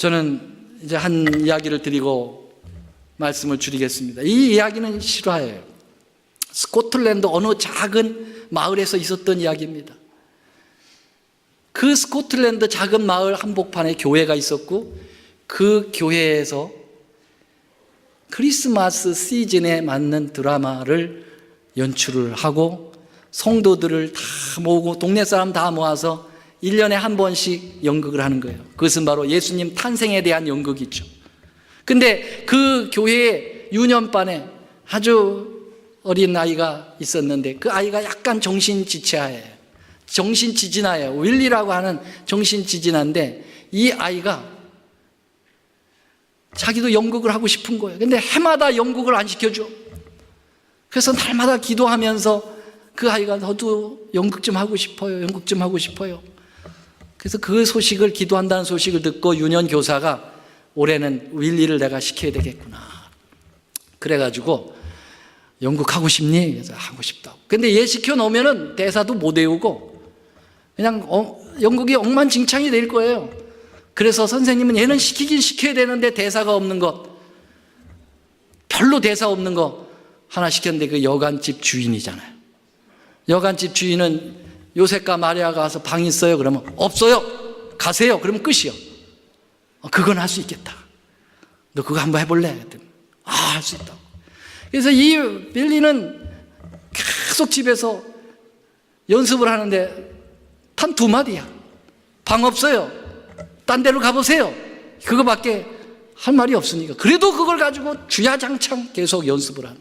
저는 이제 한 이야기를 드리고 말씀을 줄이겠습니다. 이 이야기는 실화예요. 스코틀랜드 어느 작은 마을에서 있었던 이야기입니다. 그 스코틀랜드 작은 마을 한복판에 교회가 있었고 그 교회에서 크리스마스 시즌에 맞는 드라마를 연출을 하고 성도들을 다 모으고 동네 사람 다 모아서 1년에 한 번씩 연극을 하는 거예요. 그것은 바로 예수님 탄생에 대한 연극이죠. 근데 그 교회의 유년반에 아주 어린 아이가 있었는데 그 아이가 약간 정신 지체아예요. 정신 지진아예요. 윌리라고 하는 정신 지진아인데 이 아이가 자기도 연극을 하고 싶은 거예요. 근데 해마다 연극을 안 시켜줘. 그래서 날마다 기도하면서 그 아이가 너도 연극 좀 하고 싶어요. 연극 좀 하고 싶어요. 그래서 그 소식을 기도한다는 소식을 듣고 유년 교사가 올해는 윌리를 내가 시켜야 되겠구나. 그래가지고 연극 하고 싶니? 그래서 하고 싶다고. 근데 얘 시켜 놓으면은 대사도 못 외우고 그냥 어, 연극이 엉망진창이 될 거예요. 그래서 선생님은 얘는 시키긴 시켜야 되는데 대사가 없는 것, 별로 대사 없는 거 하나 시켰는데 그 여관집 주인이잖아요. 여관집 주인은 요셉과 마리아가 와서 방 있어요. 그러면 없어요. 가세요. 그러면 끝이요. 어, 그건 할 수 있겠다. 너 그거 한번 해볼래? 그랬더니 아, 할 수 있다고. 그래서 이 빌리는 계속 집에서 연습을 하는데 단 두 마디야. 방 없어요. 딴 데로 가보세요. 그거밖에 할 말이 없으니까. 그래도 그걸 가지고 주야장창 계속 연습을 하는.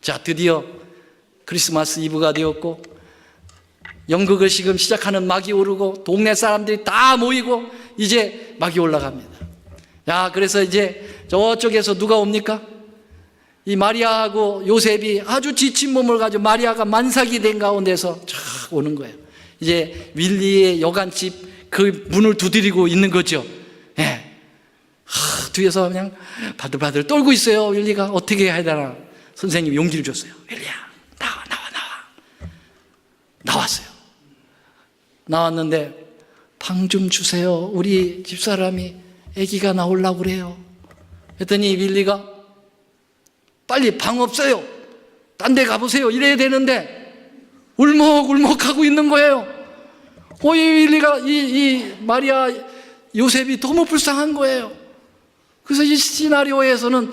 자, 드디어 크리스마스 이브가 되었고, 연극을 지금 시작하는 막이 오르고, 동네 사람들이 다 모이고, 이제 막이 올라갑니다. 야, 그래서 이제 저쪽에서 누가 옵니까? 이 마리아하고 요셉이 아주 지친 몸을 가지고 마리아가 만삭이 된 가운데서 쫙 오는 거예요. 이제 윌리의 여관집 그 문을 두드리고 있는 거죠. 예. 하, 뒤에서 그냥 바들바들 떨고 있어요. 윌리가 어떻게 해야 되나. 선생님이 용기를 줬어요. 윌리야, 나와, 나와, 나와. 나왔어요. 나왔는데 방 좀 주세요. 우리 집사람이 아기가 나오려고 그래요. 했더니 윌리가 빨리 방 없어요. 딴 데 가보세요. 이래야 되는데 울먹울먹하고 있는 거예요. 오이 윌리가 이, 이 마리아 요셉이 너무 불쌍한 거예요. 그래서 이 시나리오에서는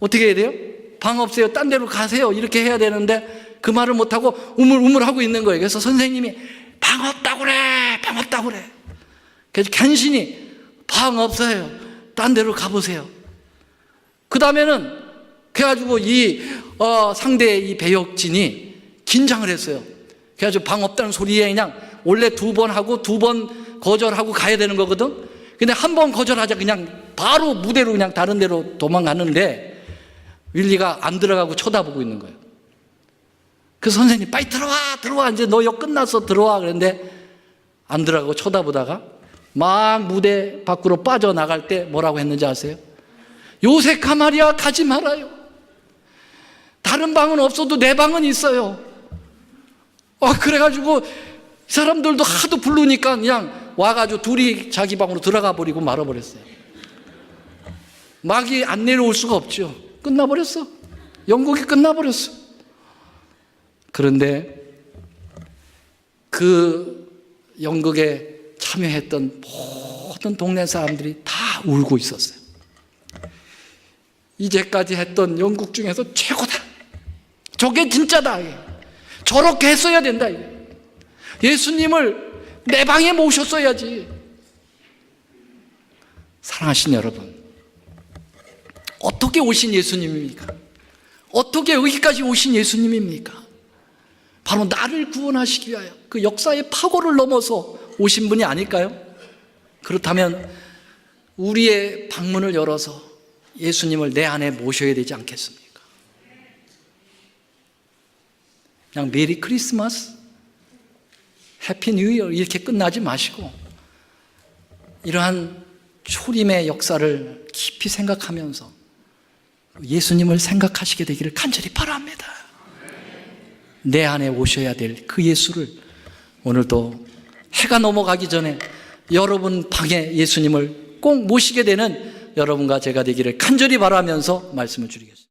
어떻게 해야 돼요? 방 없어요. 딴 데로 가세요. 이렇게 해야 되는데 그 말을 못하고 우물우물 하고 있는 거예요. 그래서 선생님이 방 없다고 그래. 방 없다고 그래. 그래서 간신히 방 없어요. 딴 데로 가보세요. 그 다음에는 그래가지고 이 어, 상대의 이 배역진이 긴장을 했어요. 그래가지고 방 없다는 소리에 그냥 원래 두 번 하고 두 번 거절하고 가야 되는 거거든. 근데 한 번 거절하자 그냥 바로 무대로 그냥 다른 데로 도망갔는데 윌리가 안 들어가고 쳐다보고 있는 거예요. 그 선생님 빨리 들어와 들어와 이제 너 역 끝났어 들어와 그랬는데 안 들어가고 쳐다보다가 막 무대 밖으로 빠져나갈 때 뭐라고 했는지 아세요? 요세카 마리아 가지 말아요. 다른 방은 없어도 내 방은 있어요. 어, 그래가지고 사람들도 하도 부르니까 그냥 와가지고 둘이 자기 방으로 들어가 버리고 말아버렸어요. 막이 안 내려올 수가 없죠. 끝나버렸어. 영국이 끝나버렸어. 그런데 그 연극에 참여했던 모든 동네 사람들이 다 울고 있었어요. 이제까지 했던 연극 중에서 최고다. 저게 진짜다. 저렇게 했어야 된다. 예수님을 내 방에 모셨어야지. 사랑하신 여러분, 어떻게 오신 예수님입니까? 어떻게 여기까지 오신 예수님입니까? 바로 나를 구원하시기 위하여 그 역사의 파고를 넘어서 오신 분이 아닐까요? 그렇다면 우리의 방문을 열어서 예수님을 내 안에 모셔야 되지 않겠습니까? 그냥 메리 크리스마스, 해피 뉴 이어 이렇게 끝나지 마시고 이러한 초림의 역사를 깊이 생각하면서 예수님을 생각하시게 되기를 간절히 바랍니다. 내 안에 오셔야 될 그 예수를 오늘도 해가 넘어가기 전에 여러분 방에 예수님을 꼭 모시게 되는 여러분과 제가 되기를 간절히 바라면서 말씀을 드리겠습니다.